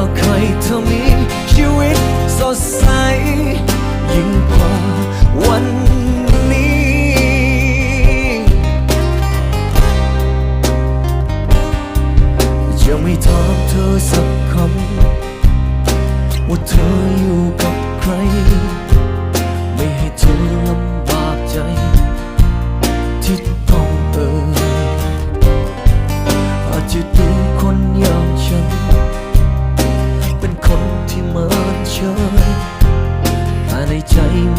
ว่าใครเธอมีชีวิตสดใส ยิ่งกว่าวันนี้ จะไม่ถามเธอสักคำ ว่าเธออยู่กับใคร ไม่ให้เธอลำบากใจ ที่ต้องเอ่ยอาจจะดู trôi và này cháy